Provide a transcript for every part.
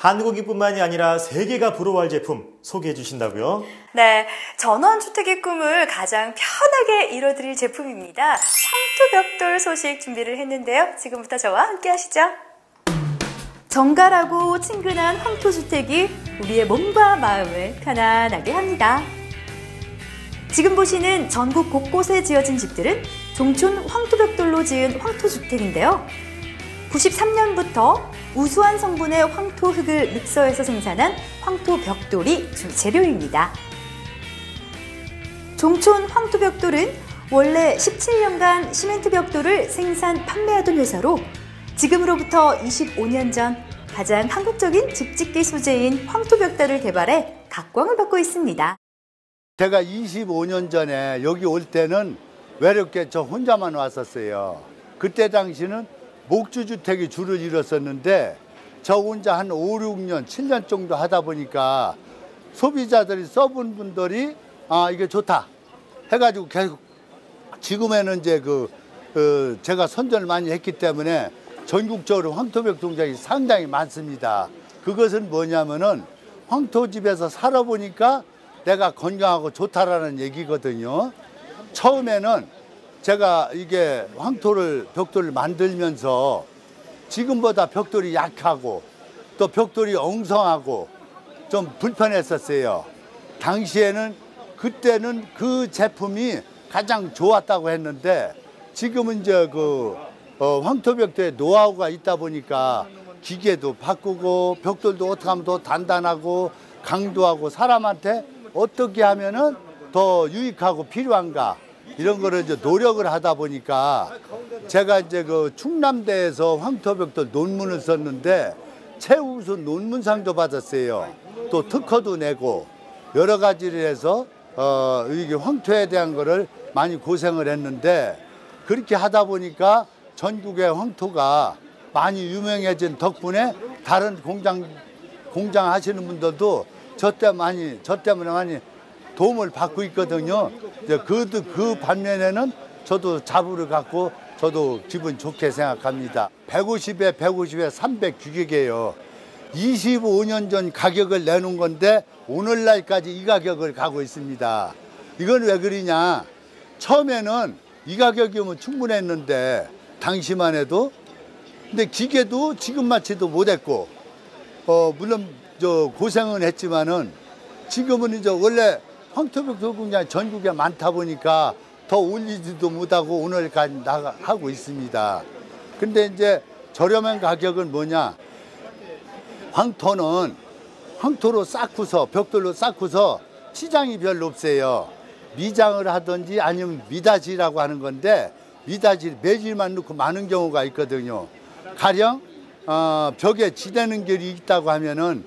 한국이뿐만이 아니라 세계가 부러워할 제품 소개해 주신다고요? 네, 전원주택의 꿈을 가장 편하게 이뤄드릴 제품입니다. 황토벽돌 소식 준비를 했는데요. 지금부터 저와 함께 하시죠. 정갈하고 친근한 황토주택이 우리의 몸과 마음을 편안하게 합니다. 지금 보시는 전국 곳곳에 지어진 집들은 종촌 황토벽돌로 지은 황토주택인데요. 93년부터 우수한 성분의 황토 흙을 믹서해서 생산한 황토 벽돌이 주 재료입니다. 종촌 황토 벽돌은 원래 17년간 시멘트 벽돌을 생산 판매하던 회사로 지금으로부터 25년 전 가장 한국적인 집짓기 소재인 황토 벽돌을 개발해 각광을 받고 있습니다. 제가 25년 전에 여기 올 때는 외롭게 저 혼자만 왔었어요. 그때 당시는 목주주택이 줄을 이뤘었는데 저 혼자 한 5, 6년, 7년 정도 하다 보니까 소비자들이 써본 분들이 아 이게 좋다 해가지고 계속 지금에는 이제 그, 그 제가 선전을 많이 했기 때문에 전국적으로 황토벽 동작이 상당히 많습니다. 그것은 뭐냐면은 황토집에서 살아보니까 내가 건강하고 좋다라는 얘기거든요. 처음에는 제가 이게 황토를 벽돌을 만들면서 지금보다 벽돌이 약하고 또 벽돌이 엉성하고 좀 불편했었어요. 당시에는 그때는 그 제품이 가장 좋았다고 했는데 지금은 이제 그 어, 황토벽돌에 노하우가 있다 보니까 기계도 바꾸고 벽돌도 어떻게 하면 더 단단하고 강도하고 사람한테 어떻게 하면은 더 유익하고 필요한가 이런 거를 이제 노력을 하다 보니까 제가 이제 그 충남대에서 황토벽돌 논문을 썼는데 최우수 논문상도 받았어요. 또 특허도 내고 여러 가지를 해서 어 이게 황토에 대한 거를 많이 고생을 했는데 그렇게 하다 보니까 전국의 황토가 많이 유명해진 덕분에 다른 공장 공장 하시는 분들도 저 때 많이 저 때문에 많이 도움을 받고 있거든요. 그, 그 반면에는 저도 자부를 갖고 저도 기분 좋게 생각합니다. 150에 150에 300 규격이에요. 25년 전 가격을 내놓은 건데 오늘날까지 이 가격을 가고 있습니다. 이건 왜 그러냐? 처음에는 이 가격이면 충분했는데 당시만 해도 근데 기계도 지금 마치도 못했고 어 물론 저 고생은 했지만은 지금은 이제 원래 황토벽 공장 전국에 많다 보니까 더 올리지도 못하고 오늘까지 나가 하고 있습니다. 근데 이제 저렴한 가격은 뭐냐? 황토는 황토로 쌓고서 벽돌로 쌓고서 시장이 별로 없어요. 미장을 하든지 아니면 미다지라고 하는 건데 미다지 매질만 넣고 많은 경우가 있거든요. 가령 어, 벽에 지대는 결이 있다고 하면은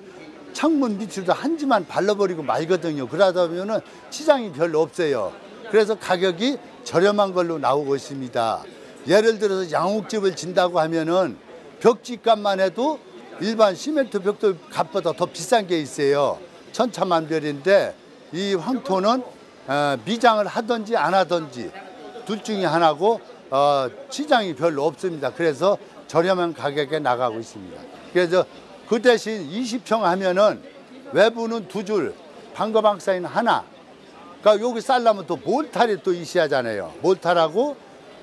창문 밑으로도 한 지만 발라버리고 말거든요. 그러다 보면은 시장이 별로 없어요. 그래서 가격이 저렴한 걸로 나오고 있습니다. 예를 들어서 양옥집을 진다고 하면은 벽지값만 해도 일반 시멘트 벽돌 값보다 더 비싼 게 있어요. 천차만별인데 이 황토는 어, 미장을 하든지 안 하든지 둘 중에 하나고 어, 시장이 별로 없습니다. 그래서 저렴한 가격에 나가고 있습니다. 그래서 그 대신 20평 하면은 외부는 두 줄, 방거방 사인 하나. 그러니까 여기 쌀려면 또 몰탈이 또 있어야잖아요. 몰탈하고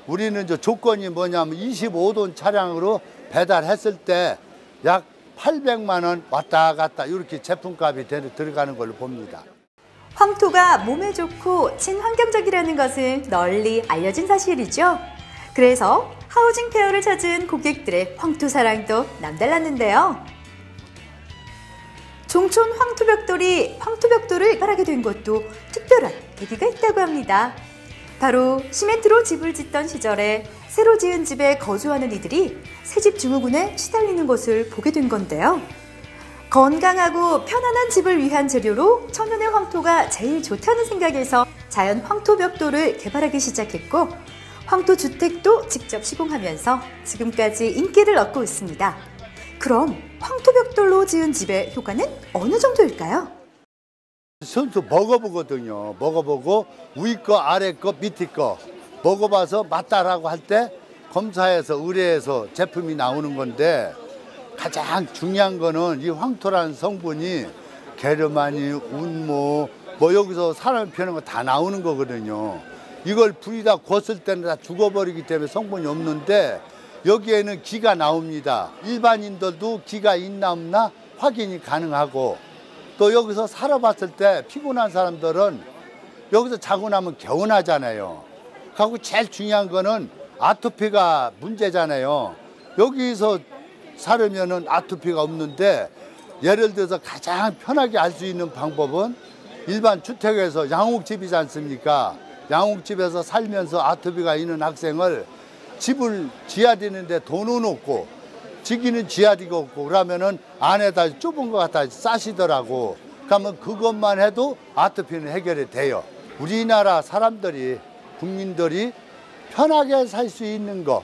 우리는 저 조건이 뭐냐면 25돈 차량으로 배달했을 때 약 800만 원 왔다 갔다 이렇게 제품값이 들어가는 걸로 봅니다. 황토가 몸에 좋고 친환경적이라는 것은 널리 알려진 사실이죠. 그래서 하우징 페어를 찾은 고객들의 황토 사랑도 남달랐는데요. 종촌 황토벽돌이 황토벽돌을 깔하게 된 것도 특별한 계기가 있다고 합니다. 바로 시멘트로 집을 짓던 시절에 새로 지은 집에 거주하는 이들이 새집 증후군에 시달리는 것을 보게 된 건데요. 건강하고 편안한 집을 위한 재료로 천연의 황토가 제일 좋다는 생각에서 자연 황토 벽돌을 개발하기 시작했고 황토 주택도 직접 시공하면서 지금까지 인기를 얻고 있습니다. 그럼 황토벽돌로 지은 집의 효과는 어느 정도일까요? 선수 먹어보거든요. 먹어보고 위 거, 아래 거, 밑에 거 먹어봐서 맞다라고 할 때 검사해서 의뢰해서 제품이 나오는 건데 가장 중요한 거는 이 황토라는 성분이 게르마니, 운모, 뭐 여기서 사람 피우는 거 다 나오는 거거든요. 이걸 불이다 구웠을 때는 다 죽어버리기 때문에 성분이 없는데 여기에는 기가 나옵니다. 일반인들도 기가 있나 없나 확인이 가능하고 또 여기서 살아봤을 때 피곤한 사람들은 여기서 자고 나면 개운하잖아요. 하고 제일 중요한 거는 아토피가 문제잖아요. 여기서 살으면은 아토피가 없는데 예를 들어서 가장 편하게 알 수 있는 방법은 일반 주택에서 양옥집이지 않습니까? 양옥집에서 살면서 아토피가 있는 학생을 집을 지어야 되는데 돈은 없고 지기는 지하리가 없고 그러면은 안에다 좁은 것 같아 싸시더라고. 그러면 그것만 해도 아토피는 해결이 돼요. 우리나라 사람들이 국민들이 편하게 살 수 있는 거.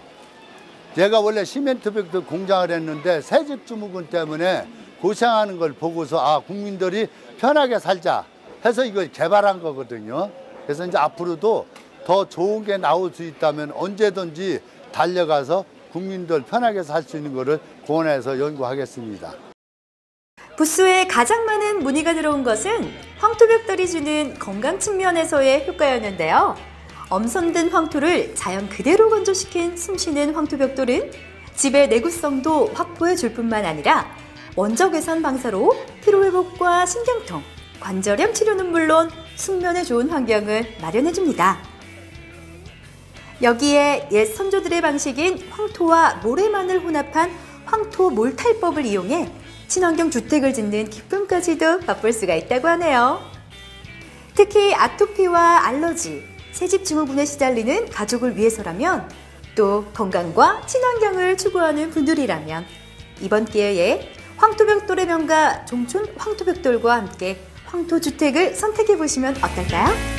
제가 원래 시멘트 벽돌 공장을 했는데 새집 주무군 때문에 고생하는 걸 보고서 아 국민들이 편하게 살자 해서 이걸 개발한 거거든요. 그래서 이제 앞으로도 더 좋은 게 나올 수 있다면 언제든지 달려가서 국민들 편하게 살 수 있는 거를 고안해서 연구하겠습니다. 부스에 가장 많은 문의가 들어온 것은 황토벽돌이 주는 건강 측면에서의 효과였는데요. 엄선된 황토를 자연 그대로 건조시킨 숨쉬는 황토벽돌은 집의 내구성도 확보해 줄 뿐만 아니라 원적 외산 방사로 피로 회복과 신경통, 관절염 치료는 물론 숙면에 좋은 환경을 마련해 줍니다. 여기에 옛 선조들의 방식인 황토와 모래만을 혼합한 황토 몰탈법을 이용해 친환경 주택을 짓는 기쁨까지도 맛볼 수가 있다고 하네요. 특히 아토피와 알러지, 새집 증후군에 시달리는 가족을 위해서라면 또 건강과 친환경을 추구하는 분들이라면 이번 기회에 황토벽돌의 명가 종촌 황토벽돌과 함께 황토주택을 선택해 보시면 어떨까요?